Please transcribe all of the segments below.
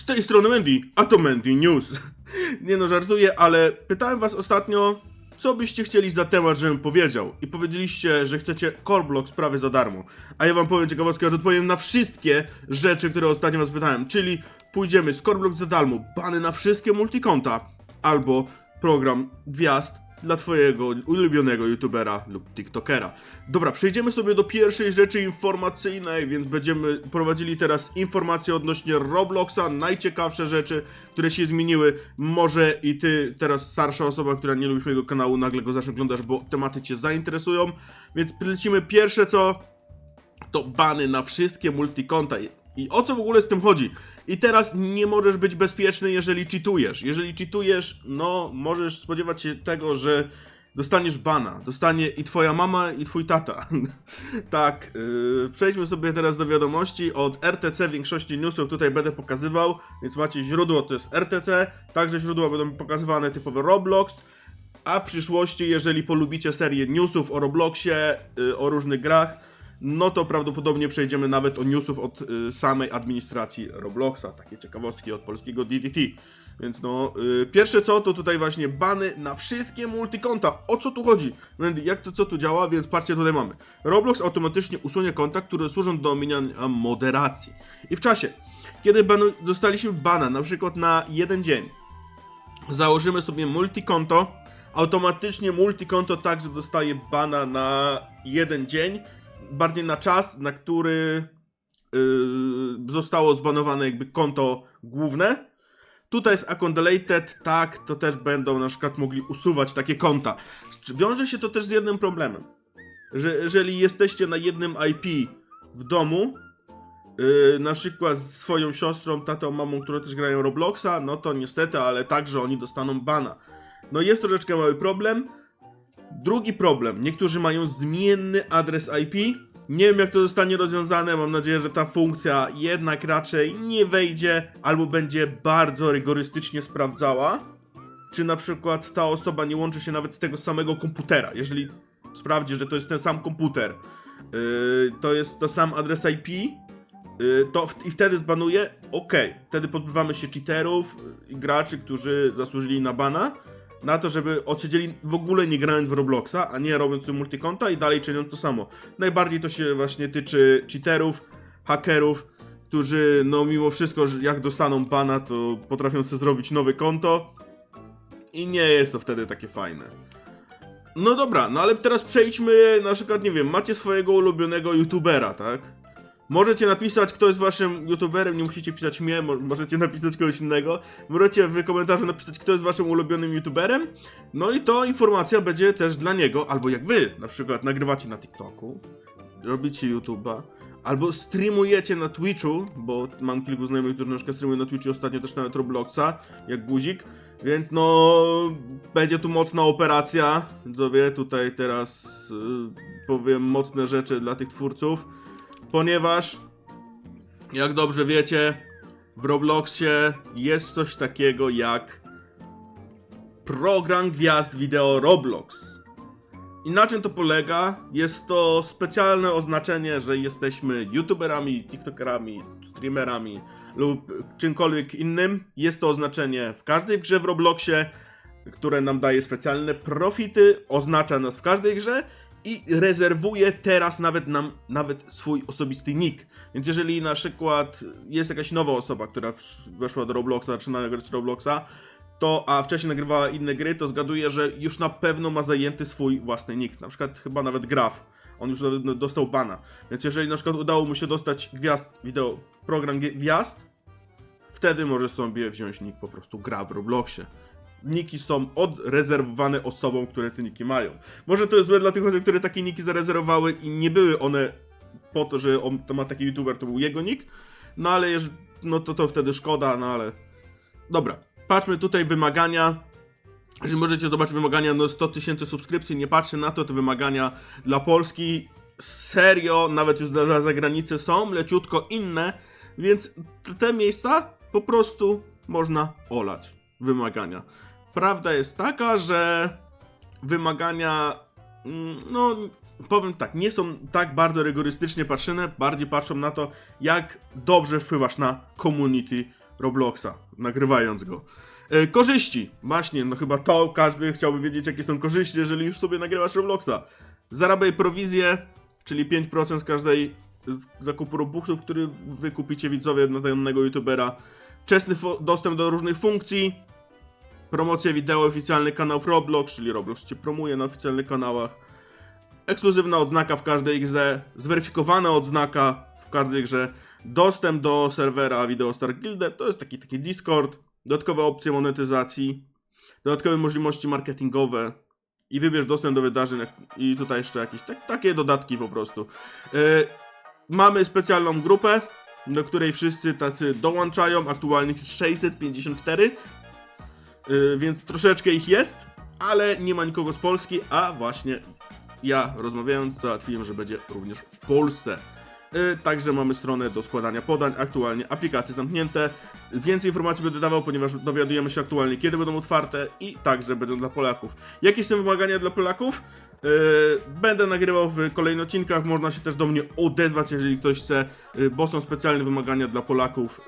Z tej strony Mandy, a to Mandy News. Nie no, żartuję, ale pytałem was ostatnio, co byście chcieli za temat, żebym powiedział. I powiedzieliście, że chcecie Coreblox prawie za darmo. A ja wam powiem ciekawostkę, że odpowiem na wszystkie rzeczy, które ostatnio was pytałem. Czyli pójdziemy z Coreblox za darmo, bany na wszystkie multikonta, albo program gwiazd dla twojego ulubionego youtubera lub tiktokera. Dobra, przejdziemy sobie do pierwszej rzeczy informacyjnej, więc będziemy prowadzili teraz informacje odnośnie Robloxa, najciekawsze rzeczy, które się zmieniły. Może i ty, teraz starsza osoba, która nie lubisz mojego kanału, nagle go zacznie oglądasz, bo tematy cię zainteresują. Więc lecimy pierwsze co, to bany na wszystkie multikonta. I o co w ogóle z tym chodzi? I teraz nie możesz być bezpieczny, jeżeli cheatujesz. Jeżeli cheatujesz, no możesz spodziewać się tego, że dostaniesz bana. Dostanie i twoja mama, i twój tata. tak, yy, przejdźmy sobie teraz do wiadomości. Od RTC większości newsów tutaj będę pokazywał, więc macie źródło, to jest RTC. Także źródła będą pokazywane typowo Roblox. A w przyszłości, jeżeli polubicie serię newsów o Robloxie, yy, o różnych grach, no to prawdopodobnie przejdziemy nawet o newsów od y, samej administracji Robloxa. Takie ciekawostki od polskiego DDT. Więc no, y, pierwsze co, to tutaj właśnie bany na wszystkie multikonta. O co tu chodzi? Jak to co tu działa? Więc patrzcie, tutaj mamy. Roblox automatycznie usunie konta, które służą do omijania moderacji. I w czasie, kiedy dostaliśmy bana, na przykład na jeden dzień, założymy sobie multikonto, automatycznie multikonto także dostaje bana na jeden dzień, bardziej na czas, na który yy, zostało zbanowane jakby konto główne. Tutaj jest account deleted, tak, to też będą na przykład mogli usuwać takie konta. Wiąże się to też z jednym problemem, że jeżeli jesteście na jednym IP w domu, Yy, na przykład z swoją siostrą, tatą, mamą, które też grają Robloxa, no to niestety, ale także oni dostaną bana. No jest troszeczkę mały problem. Drugi problem, niektórzy mają zmienny adres IP. Nie wiem jak to zostanie rozwiązane, mam nadzieję, że ta funkcja jednak raczej nie wejdzie, albo będzie bardzo rygorystycznie sprawdzała, czy na przykład ta osoba nie łączy się nawet z tego samego komputera. Jeżeli sprawdzi, że to jest ten sam komputer, yy, to jest to sam adres IP, yy, to w, i wtedy zbanuje, ok, wtedy pozbywamy się cheaterów i graczy, którzy zasłużyli na bana, na to, żeby odsiedzieli w ogóle nie grając w Robloxa, a nie robiąc multikonta i dalej czyniąc to samo. Najbardziej to się właśnie tyczy cheaterów, hakerów, którzy no mimo wszystko, jak dostaną bana, to potrafią sobie zrobić nowe konto i nie jest to wtedy takie fajne. No dobra, no ale teraz przejdźmy, na przykład, nie wiem, macie swojego ulubionego youtubera, tak? Możecie napisać, kto jest waszym youtuberem, nie musicie pisać mnie, mo- możecie napisać kogoś innego. Możecie w komentarzu napisać, kto jest waszym ulubionym youtuberem. No i to informacja będzie też dla niego, albo jak wy na przykład nagrywacie na TikToku, robicie YouTube'a, albo streamujecie na Twitchu, bo mam kilku znajomych, którzy na przykład streamują na Twitchu, ostatnio też nawet Robloxa, jak guzik, więc no będzie tu mocna operacja, widzowie, tutaj teraz y, powiem mocne rzeczy dla tych twórców, ponieważ jak dobrze wiecie, w Robloxie jest coś takiego jak program gwiazd wideo Roblox. I na czym to polega? Jest to specjalne oznaczenie, że jesteśmy youtuberami, tiktokerami, streamerami lub czymkolwiek innym. Jest to oznaczenie w każdej grze w Robloxie, które nam daje specjalne profity, oznacza nas w każdej grze i rezerwuje teraz nawet nam nawet swój osobisty nick. Więc jeżeli na przykład jest jakaś nowa osoba, która weszła do Robloxa, zaczyna grać z Robloxa, to a wcześniej nagrywała inne gry, to zgaduję, że już na pewno ma zajęty swój własny nick. Na przykład chyba nawet Graf. On już nawet dostał bana. Więc jeżeli na przykład udało mu się dostać gwiazd wideo, program gwiazd, wtedy może sobie wziąć nick po prostu gra w Robloxie. Niki są odrezerwowane osobom, które te niki mają. Może to jest złe dla tych osób, które takie niki zarezerwowały i nie były one po to, że on to ma taki youtuber, to był jego nick, no ale no to to wtedy szkoda, no ale... Dobra, patrzmy tutaj wymagania. Jeżeli możecie zobaczyć wymagania, no 100 tysięcy subskrypcji, nie patrzę na to, te wymagania dla Polski serio, nawet już dla, zagranicy są leciutko inne, więc te miejsca po prostu można olać. Wymagania. Prawda jest taka, że wymagania, mm, no powiem tak, nie są tak bardzo rygorystycznie patrzone, bardziej patrzą na to, jak dobrze wpływasz na community Robloxa, nagrywając go. E, korzyści. Właśnie, no chyba to każdy chciałby wiedzieć, jakie są korzyści, jeżeli już sobie nagrywasz Robloxa. Zarabiaj prowizję, czyli 5% z każdej z zakupu Robuxów, który wy kupicie widzowie na danego youtubera. Wczesny dostęp do różnych funkcji, promocja wideo, oficjalny kanał w Roblox, czyli Roblox cię promuje na oficjalnych kanałach. Ekskluzywna odznaka w każdej grze, zweryfikowana odznaka w każdej grze, dostęp do serwera Video Star Guild, to jest taki, taki Discord, dodatkowe opcje monetyzacji, dodatkowe możliwości marketingowe i wybierz dostęp do wydarzeń i tutaj jeszcze jakieś tak, takie dodatki po prostu. Yy, mamy specjalną grupę, do której wszyscy tacy dołączają, aktualnie jest 654, yy, więc troszeczkę ich jest, ale nie ma nikogo z Polski, a właśnie ja rozmawiając załatwiłem, że będzie również w Polsce. Yy, Także mamy stronę do składania podań, aktualnie aplikacje zamknięte. Więcej informacji będę dawał, ponieważ dowiadujemy się aktualnie, kiedy będą otwarte i także będą dla Polaków. Jakie są wymagania dla Polaków? Yy, Będę nagrywał w kolejnych odcinkach, można się też do mnie odezwać, jeżeli ktoś chce, bo są specjalne wymagania dla Polaków.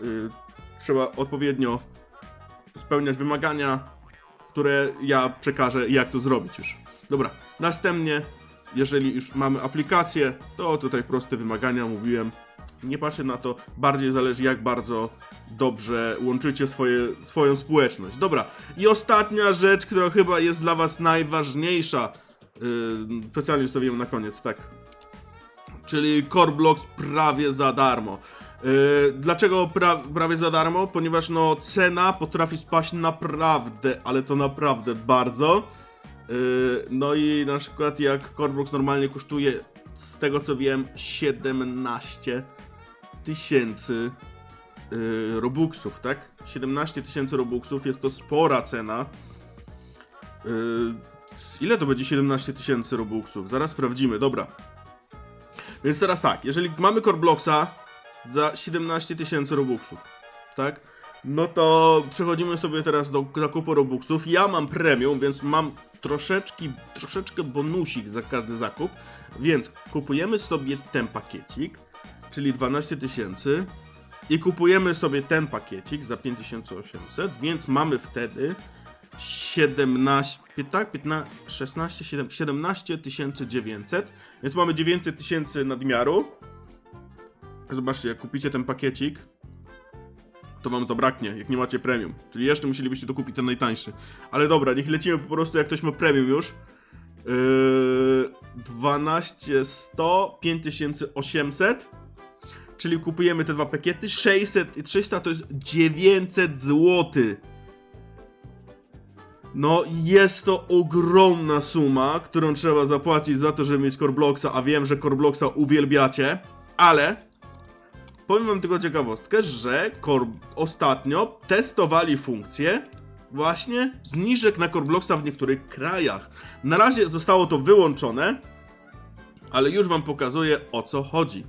Trzeba odpowiednio spełniać wymagania, które ja przekażę, jak to zrobić już. Dobra, następnie, jeżeli już mamy aplikację, to tutaj proste wymagania, mówiłem. Nie patrzę na to, bardziej zależy jak bardzo dobrze łączycie swoje, swoją społeczność. Dobra, i ostatnia rzecz, która chyba jest dla was najważniejsza, yy, specjalnie zostawiłem na koniec, tak. Czyli Core Blocks prawie za darmo. Yy, dlaczego pra prawie za darmo? Ponieważ no cena potrafi spaść naprawdę, ale to naprawdę bardzo. Yy, no i na przykład jak Core Blocks normalnie kosztuje, z tego co wiem, 17 tysięcy yy, robuxów, tak? 17 tysięcy robuxów, jest to spora cena. Ile to będzie 17 tysięcy robuxów? Zaraz sprawdzimy, dobra. Więc teraz tak, jeżeli mamy Core Blocksa za 17 tysięcy robuxów, tak? No to przechodzimy sobie teraz do zakupu robuxów. Ja mam premium, więc mam troszeczkę, troszeczkę bonusik za każdy zakup, więc kupujemy sobie ten pakiecik, czyli 12 tysięcy i kupujemy sobie ten pakiecik za 5800, więc mamy wtedy 17, tak, 15, 16, 7, 17 900, więc mamy 900 tysięcy nadmiaru. Zobaczcie, jak kupicie ten pakiecik, to wam to braknie, jak nie macie premium. Czyli jeszcze musielibyście to kupić ten najtańszy. Ale dobra, niech lecimy po prostu, jak ktoś ma premium już. Yy, 12 100, 5800. Czyli kupujemy te dwa pakiety. 600 i 300 to jest 900 zł. No, jest to ogromna suma, którą trzeba zapłacić za to, żeby mieć Corebloxa, a wiem, że Corebloxa uwielbiacie, ale powiem wam tylko ciekawostkę, że ostatnio testowali funkcję właśnie zniżek na Corebloxa w niektórych krajach. Na razie zostało to wyłączone, ale już wam pokazuję o co chodzi.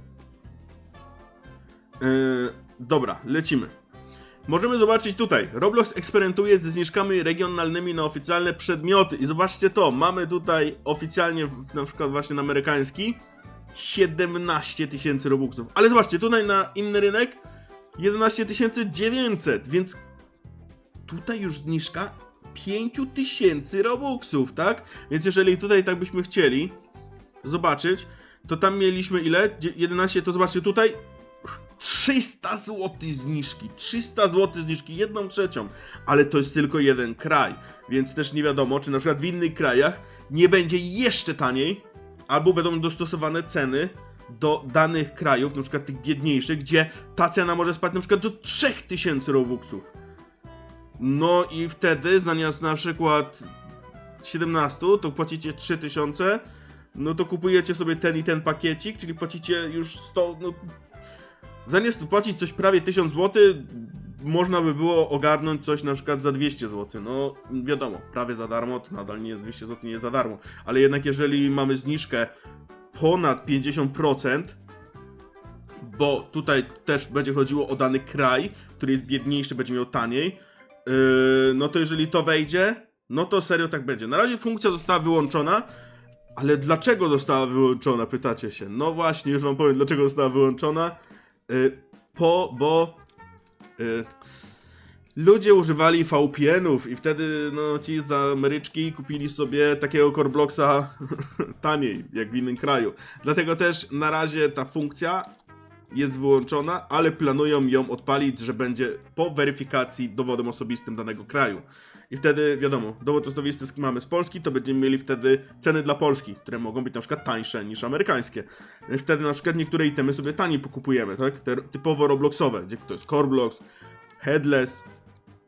Yy, dobra, lecimy. Możemy zobaczyć tutaj. Roblox eksperymentuje ze zniżkami regionalnymi na oficjalne przedmioty. I zobaczcie to, mamy tutaj oficjalnie, na przykład właśnie na amerykański, 17 tysięcy robuxów. Ale zobaczcie, tutaj na inny rynek 11 900, więc tutaj już zniżka 5 tysięcy robuxów, tak? Więc jeżeli tutaj tak byśmy chcieli zobaczyć, to tam mieliśmy ile? Dzie- 11, to zobaczcie tutaj 300 zł zniżki, 300 zł zniżki, jedną trzecią, ale to jest tylko jeden kraj, więc też nie wiadomo, czy na przykład w innych krajach nie będzie jeszcze taniej, albo będą dostosowane ceny do danych krajów, na przykład tych biedniejszych, gdzie ta cena może spaść na przykład do 3000 robuxów. No i wtedy zamiast na przykład 17, to płacicie 3000, no to kupujecie sobie ten i ten pakiecik, czyli płacicie już 100, no Zamiast płacić coś prawie 1000 zł, można by było ogarnąć coś na przykład za 200 zł. No wiadomo, prawie za darmo, to nadal nie jest 200 zł, nie jest za darmo. Ale jednak jeżeli mamy zniżkę ponad 50%, bo tutaj też będzie chodziło o dany kraj, który jest biedniejszy, będzie miał taniej, yy, no to jeżeli to wejdzie, no to serio tak będzie. Na razie funkcja została wyłączona, ale dlaczego została wyłączona, pytacie się. No właśnie, już wam powiem, dlaczego została wyłączona. Y, po, bo y, ludzie używali VPN-ów i wtedy no ci z Ameryczki kupili sobie takiego Corebloxa taniej, jak w innym kraju. Dlatego też na razie ta funkcja jest wyłączona, ale planują ją odpalić, że będzie po weryfikacji dowodem osobistym danego kraju. I wtedy, wiadomo, dowód osobisty mamy z Polski, to będziemy mieli wtedy ceny dla Polski, które mogą być na przykład tańsze niż amerykańskie. Wtedy na przykład niektóre itemy sobie taniej pokupujemy, tak? Te typowo Robloxowe, gdzie to jest Coreblox, Headless,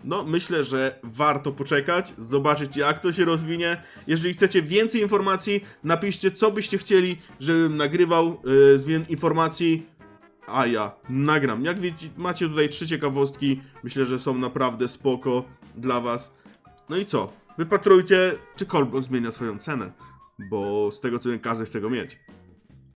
no, myślę, że warto poczekać, zobaczyć jak to się rozwinie. Jeżeli chcecie więcej informacji, napiszcie co byście chcieli, żebym nagrywał yy, z informacji, a ja nagram. Jak widzicie, macie tutaj trzy ciekawostki, myślę, że są naprawdę spoko dla was. No i co? Wypatrujcie, czy Colblock zmienia swoją cenę, bo z tego co wiem, każdy chce go mieć.